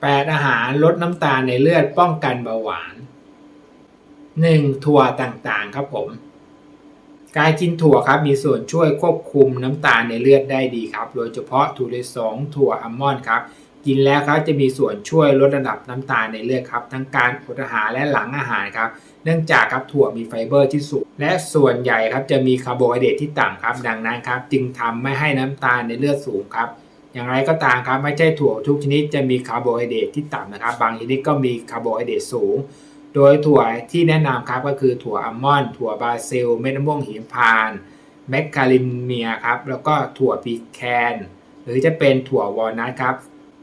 8 อาหารลดน้ำตาลในเลือดป้องกันเบาหวาน 1. ถั่วต่างๆครับผม การกินถั่วครับมีส่วนช่วยควบคุมน้ำตาลในเลือดได้ดีครับ โดยเฉพาะถั่วลิสงถั่วอัลมอนด์ครับ กินแล้วครับจะมีส่วนช่วยลดระดับน้ำตาลในเลือดครับ ทั้งการอดอาหารและหลังอาหารครับ เนื่องจากครับถั่วมีไฟเบอร์ที่สูง และส่วนใหญ่ครับจะมีคาร์โบไฮเดรตที่ต่ำครับ ดังนั้นครับจึงทำไม่ให้น้ำตาลในเลือดสูงครับ อย่างไรก็ตามครับไม่ใช่ถั่วทุกชนิดจะมีคาร์โบไฮเดรตที่ต่ำนะครับ บางชนิดก็มีคาร์โบไฮเดรตสูง โดยถั่วที่แนะนำครับก็คือถั่วอัลมอนด์ถั่วบราซิล เม็ดมะม่วงหิมพานต์แมคคาลิเมียครับแล้วก็ถั่วปีแคน หรือจะเป็นถั่ววอลนัทครับ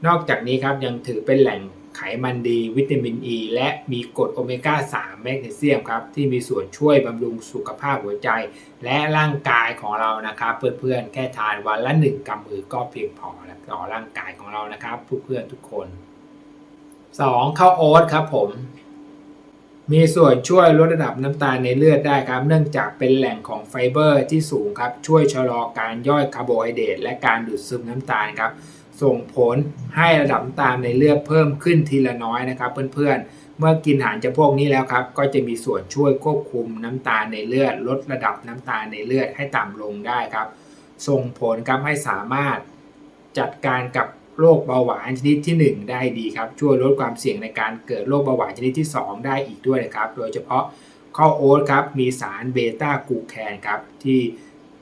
นอกจากนี้ครับยังถือเป็นแหล่ง ไขมันดี วิตามินอ e, ีและมีกรดโอเมก้า 3 แมกนีเซียมครับ ที่มีส่วนช่วยบำรุงสุขภาพหัวใจ และร่างกายของเรานะครับ เพื่อนๆ แค่ทานวันละ 1กำมือก็เพียงพอแล้วต่อร่างกายของเรานะครับเพื่อนๆทุกคน 2. ข้าวโอ๊ตครับผม มีส่วนช่วยลดระดับน้ำตาลในเลือดได้ครับ เนื่องจากเป็นแหล่งของไฟเบอร์ที่สูงครับ ช่วยชะลอการย่อยคาร์โบไฮเดรตและการดูดซึมน้ำตาลครับ ส่งผลให้ระดับน้ำตาลในเลือดเพิ่มขึ้นทีละน้อยนะครับ เพื่อนๆ เมื่อกินอาหารจำพวกนี้แล้วครับ ก็จะมีส่วนช่วยควบคุมน้ำตาลในเลือด ลดระดับน้ำตาลในเลือดให้ต่ำลงได้ครับ ส่งผลครับให้สามารถจัดการกับ โรคเบาหวานชนิดที่ 1 ได้ดีครับ ช่วยลดความเสี่ยงในการเกิดโรคเบาหวานชนิดที่ 2 ได้อีกด้วยนะครับ โดยเฉพาะข้าวโอ๊ตครับมีสารเบต้ากูแคนครับที่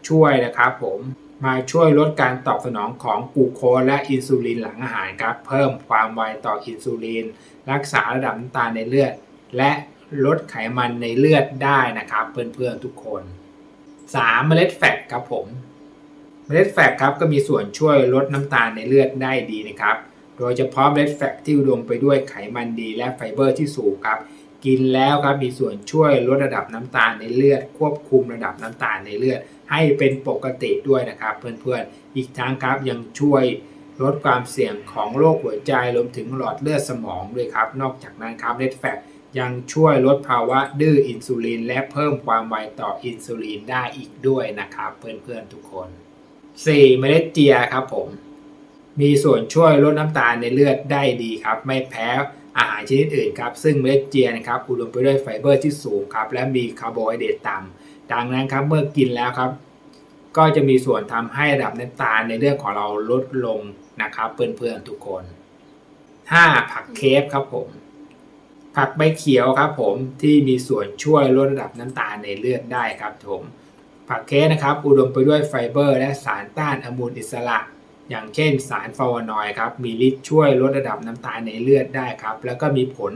ช่วยนะครับผมมาช่วยลดการตอบสนองของกูโคและอินซูลินหลังอาหารครับเพิ่มความไวต่ออินซูลิน รักษาระดับน้ำตาลในเลือด และลดไขมันในเลือดได้นะครับเพื่อนๆทุกคน 3. เมล็ดแฟตครับผม เมล็ดแฟตครับก็มีส่วนช่วยลดน้ำตาลในเลือดได้ดีนะครับ โดยเฉพาะเมล็ดแฟตที่อุดมไปด้วยไขมันดีและไฟเบอร์ที่สูงครับ กินแล้วครับมีส่วนช่วยลดระดับน้ำตาลในเลือด ควบคุมระดับน้ำตาลในเลือด ให้เป็นปกติด้วยนะครับ เพื่อนๆ อีกทั้งครับยังช่วยลดความเสี่ยงของโรคหัวใจรวมถึงหลอดเลือดสมองด้วยครับ นอกจากนั้นครับเมล็ดแฟตยังช่วยลดภาวะดื้ออินซูลิน และเพิ่มความไวต่ออินซูลินได้อีกด้วยนะครับ เพื่อนๆทุกคน 4. เมล็ดเจียครับผม มีส่วนช่วยลดน้ำตาลในเลือดได้ดีครับ ไม่แพ้อาหารชนิดอื่นครับ ซึ่งเมล็ดเจียนะครับอุดมไปด้วยไฟเบอร์ที่สูงครับ และมีคาร์โบไฮเดรตต่ำดังนั้นครับเมื่อกินแล้วครับ ก็จะมีส่วนทำให้ระดับน้ำตาลในเลือดของเราลดลงนะครับเพื่อนๆทุกคน 5. ผักเคฟครับผม ผักใบเขียวครับผมที่มีส่วนช่วยลดระดับน้ำตาลในเลือดได้ครับผม ผักเคสนะครับ อุดมไปด้วยไฟเบอร์ และสารต้านอนุมูลอิสระ อย่างเช่นสารฟลาวนอยด์ครับมีฤทธิ์ช่วยลดระดับน้ำตาลในเลือดได้ครับ แล้วก็มีผล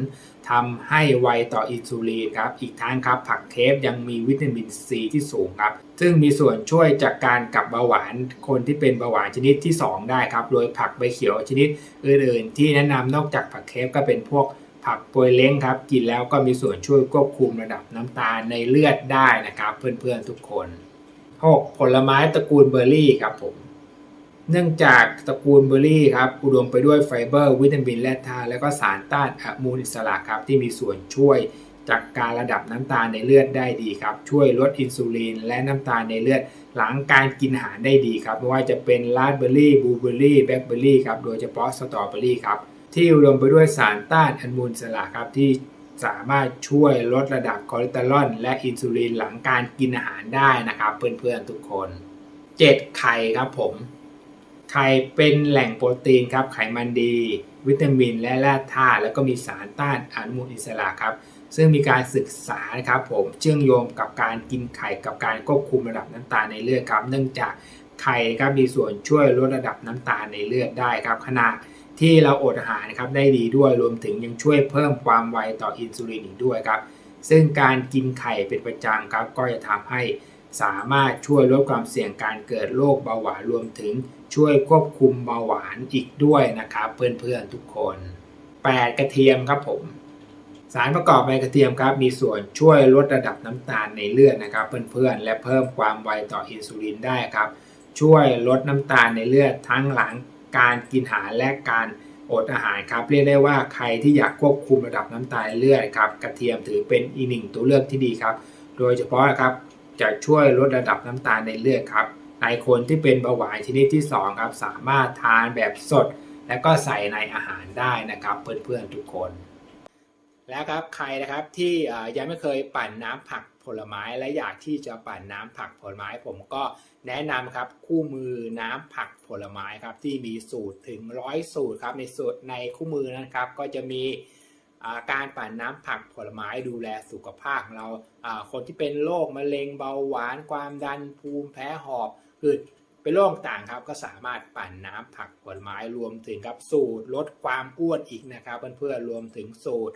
ทำให้ไวต่ออินซูลินครับ อีกทั้งครับ ผักเคฟยังมีวิตามินซีที่สูงครับ ซึ่งมีส่วนช่วยจากการกับเบาหวานคนที่เป็นเบาหวานชนิดที่ 2 ได้ครับ โดยผักใบเขียวชนิดอื่นๆ ที่แนะนำนอกจากผักเคฟก็เป็นพวกผักปวยเล้งครับ กินแล้วก็มีส่วนช่วยควบคุมระดับน้ำตาลในเลือดได้นะครับ เพื่อนๆทุกคน 6. ผลไม้ตระกูลเบอร์รี่ครับผมเนื่องจากตระกูลเบอร์รี่ครับอุดมไปด้วยไฟเบอร์วิตามินและธาตุและก็สารต้านอนุมูลอิสระครับที่มีส่วนช่วยจัดกการระดับน้ำตาลในเลือดได้ดีครับช่วยลดอินซูลินและน้ำตาลในเลือดหลังการกินอาหารได้ดีครับไม่ว่าจะเป็นราสเบอร์รี่บลูเบอร์รี่แบล็คเบอร์รี่ครับโดยเฉพาะสตรอเบอร์รี่ครับที่อุดมไปด้วยสารต้านอนุมูลอิสระครับที่ สามารถช่วยลดระดับคอเลสเตอรอลและอินซูลินหลังการกินอาหารได้นะครับ เพื่อนๆทุกคน 7. ไข่ครับผม ไข่เป็นแหล่งโปรตีนครับไขมันดี วิตามินและแร่ธาตุแล้วก็มีสารต้านอนุมูลอิสระครับ ซึ่งมีการศึกษานะครับผมเชื่อมโยงกับการกินไข่กับการควบคุมระดับน้ำตาลในเลือดครับ เนื่องจากไข่ครับมีส่วนช่วยลดระดับน้ำตาลในเลือดได้ครับขณะ ที่เราอดอาหารนะครับได้ดีด้วยรวมถึงยังช่วยเพิ่มความไวต่ออินซูลินอีกด้วยครับซึ่งการกินไข่เป็นประจำครับก็จะทำให้สามารถช่วยลดความเสี่ยงการเกิดโรคเบาหวานรวมถึงช่วยควบคุมเบาหวานอีกด้วยนะครับเพื่อนๆทุกคน 8. กระเทียมครับผม สารประกอบในกระเทียมครับมีส่วนช่วยลดระดับน้ำตาลในเลือดนะครับเพื่อนๆและเพิ่มความไวต่ออินซูลินได้ครับช่วยลดน้ำตาลในเลือดทั้งหลัง การกินอาหารและการอดอาหารครับเรียกได้ว่าใครที่อยากควบคุมระดับน้ำตาลเลือดครับกระเทียมถือเป็นอีกหนึ่งตัวเลือกที่ดีครับ โดยเฉพาะครับจะช่วยลดระดับน้ำตาลในเลือดครับในคนที่เป็นเบาหวานชนิดที่2ครับสามารถทานแบบสด และก็ใส่ในอาหารได้นะครับ เพื่อนๆทุกคน แล้วครับใครนะครับที่ยังไม่เคยปั่นน้ำผักผลไม้และอยากที่จะปั่นน้ำผักผลไม้ ผมก็แนะนำครับคู่มือน้ำผักผลไม้ครับที่มีสูตรถึงร้อยสูตรครับในสูตรในคู่มือนะครับก็จะมีาการปั่นน้ำผักผลไม้ดูแลสุขภาพของเราาคนที่เป็นโรคมะเร็งเบาหวานความดันภูมิแพ้หอบหืดเป็นโรคต่างครับก็สามารถปั่นน้ำผักผลไม้รวมถึงครับสูตรลดความอ้วนอีกนะครับเพื่อนๆรวมถึงสูตร